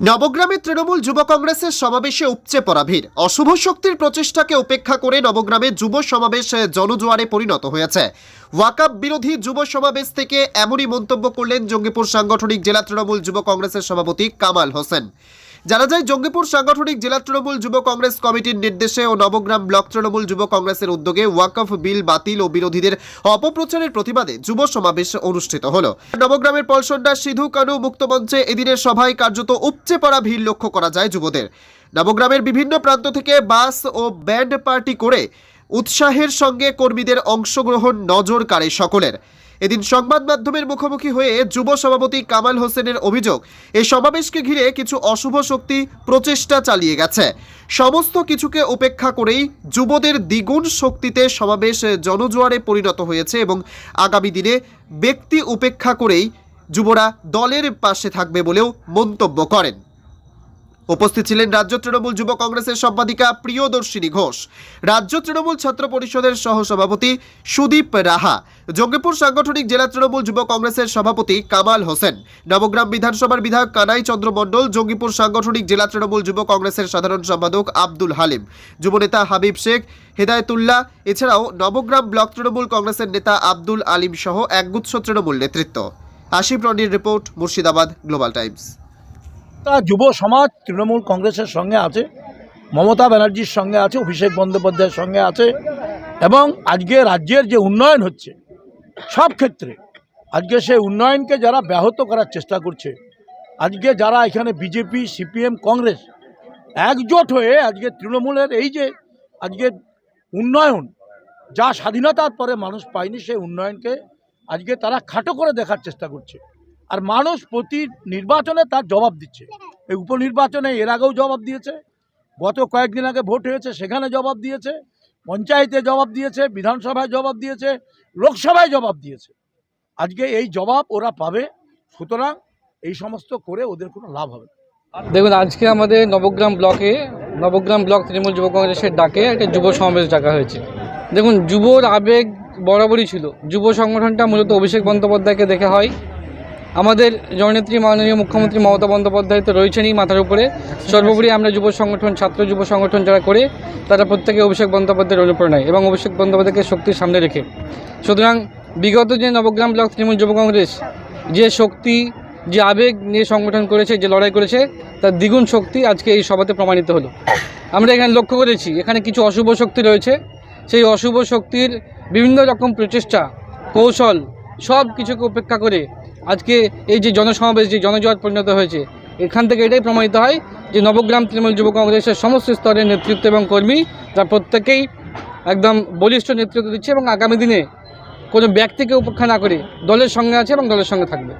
নবগ্রামে তৃণমূল যুব কংগ্রেসের সমাবেশে উপচে পড়া ভিড়। অশুভ শক্তির প্রচেষ্টাকে উপেক্ষা করে নবগ্রামে যুব সমাবেশ জনজোয়ারে পরিণত হয়েছে। ওয়াকাপ বিরোধী যুব সমাবেশ থেকে এমনই মন্তব্য করলেন জঙ্গিপুর সাংগঠনিক জেলা তৃণমূল যুব কংগ্রেসের সভাপতি কামাল হোসেন। জানা যায়, জঙ্গিপুর সাংগঠনিক জেলা তৃণমূল যুব কংগ্রেস কমিটির নির্দেশে ও নবগ্রাম ব্লক তৃণমূল যুব কংগ্রেসের উদ্যোগে ওয়াকফ বিল বাতিল ও বিরোধীদের অপপ্রচারের প্রতিবাদে যুব সমাবেশ অনুষ্ঠিত হল। নবগ্রামের পলসন্ডা সিধু কানু মুক্তমঞ্চে এদিনের সভায় কার্যত উপচে পড়া ভিড় লক্ষ্য করা যায় যুবদের। নবগ্রামের বিভিন্ন প্রান্ত থেকে বাস ও ব্যান্ড পার্টি করে উৎসাহের সঙ্গে কর্মীদের অংশগ্রহণ নজর কাড়ে সকলের। এদিন সংবাদ মাধ্যমের মুখোমুখি হয়ে যুব সভাপতি কামাল হোসেনের অভিযোগ এই সমাবেশকে ঘিরে কিছু অশুভ শক্তি প্রচেষ্টা চালিয়ে গেছে। সমস্ত কিছুকে উপেক্ষা করেই যুবদের দ্বিগুণ শক্তিতে সমাবেশ জনজোয়ারে পরিণত হয়েছে এবং আগামী দিনে ব্যক্তি উপেক্ষা করেই যুবরা দলের পাশে থাকবে বলেও মন্তব্য করেন। উপস্থিত ছিলেন রাজ্য তৃণমূল যুব কংগ্রেসের সম্পাদিকা প্রিয়দর্শিনী ঘোষ, রাজ্য তৃণমূল ছাত্র পরিষদের সহসভাপতি সুদীপ রাহা, জঙ্গিপুর সাংগঠনিক জেলা তৃণমূল যুব কংগ্রেসের সভাপতি কামাল হোসেন, নবগ্রাম বিধানসভার বিধায়ক কানাই চন্দ্র মণ্ডল, জঙ্গিপুর সাংগঠনিক জেলা তৃণমূল যুব কংগ্রেসের সাধারণ সম্পাদক আব্দুল হালিম, যুবনেতা হাবিব শেখ, হেদায়তুল্লাহ, এছাড়াও নবগ্রাম ব্লক তৃণমূল কংগ্রেসের নেতা আব্দুল আলিম সহ একগুচ্ছ তৃণমূল নেতৃত্ব। আশিফ রনির রিপোর্ট, মুর্শিদাবাদ, গ্লোবাল টাইমস। তা যুব সমাজ, তৃণমূল কংগ্রেসের সঙ্গে আছে, মমতা ব্যানার্জির সঙ্গে আছে, অভিষেক বন্দ্যোপাধ্যায়ের সঙ্গে আছে, এবং আজকে রাজ্যের যে উন্নয়ন হচ্ছে, সব ক্ষেত্রে, আজকে সেই উন্নয়নকে যারা ব্যাহত করার চেষ্টা করছে, আজকে যারা এখানে বিজেপি, সিপিএম, কংগ্রেস একজোট হয়ে আজকে তৃণমূলের এই যে আজকে উন্নয়ন, যা স্বাধীনতার পরে মানুষ পায়নি সেই উন্নয়নকে আজকে তারা খাটো করে দেখার চেষ্টা করছে। আর মানুষ প্রতি নির্বাচনে তার জবাব দিচ্ছে। এই উপনির্বাচনে এর আগেও জবাব দিয়েছে, গত কয়েকদিন আগে ভোট হয়েছে, সেখানে জবাব দিয়েছে, পঞ্চায়েতে জবাব দিয়েছে, বিধানসভায় জবাব দিয়েছে, লোকসভায় জবাব দিয়েছে। আজকে এই জবাব ওরা পাবে, সুতরাং এই সমস্ত করে ওদের কোনো লাভ হবে। দেখুন, আজকে আমাদের নবগ্রাম ব্লকে, নবগ্রাম ব্লক তৃণমূল যুব কংগ্রেসের ডাকে একটা যুব সমাবেশ ডাকা হয়েছে। দেখুন, যুবর আবেগ বরাবরই ছিল। যুব সংগঠনটা মূলত অভিষেক বন্দ্যোপাধ্যায়কে দেখে হয়। আমাদের জননেত্রী মাননীয় মুখ্যমন্ত্রী মমতা বন্দ্যোপাধ্যায় তো রয়েছেনই মাথার উপরে। সর্বোপরি আমরা যুব সংগঠন, ছাত্র যুব সংগঠন যারা করে, তারা প্রত্যেকে অভিষেক বন্দ্যোপাধ্যায়ের অনুপ্রেরণায় এবং অভিষেক বন্দ্যোপাধ্যায়কে শক্তির সামনে রেখে। সুতরাং বিগত যে নবগ্রাম ব্লক তৃণমূল যুব কংগ্রেস, যে শক্তি, যে আবেগ নিয়ে সংগঠন করেছে, যে লড়াই করেছে, তার দ্বিগুণ শক্তি আজকে এই সভাতে প্রমাণিত হলো। আমরা এখানে লক্ষ্য করেছি, এখানে কিছু অশুভ শক্তি রয়েছে। সেই অশুভ শক্তির বিভিন্ন রকম প্রচেষ্টা, কৌশল সব কিছুকে উপেক্ষা করে আজকে এই যে জনসমাবেশ, যে জনজোয়ার পরিণত হয়েছে, এখান থেকে এটাই প্রমাণিত হয় যে নবগ্রাম তৃণমূল যুব কংগ্রেসের সমস্ত স্তরের নেতৃত্ব এবং কর্মী তারা প্রত্যেকেই একদম বলিষ্ঠ নেতৃত্ব দিচ্ছে এবং আগামী দিনে কোনো ব্যক্তিকে উপেক্ষা না করে দলের সঙ্গে আছে এবং দলের সঙ্গে থাকবে।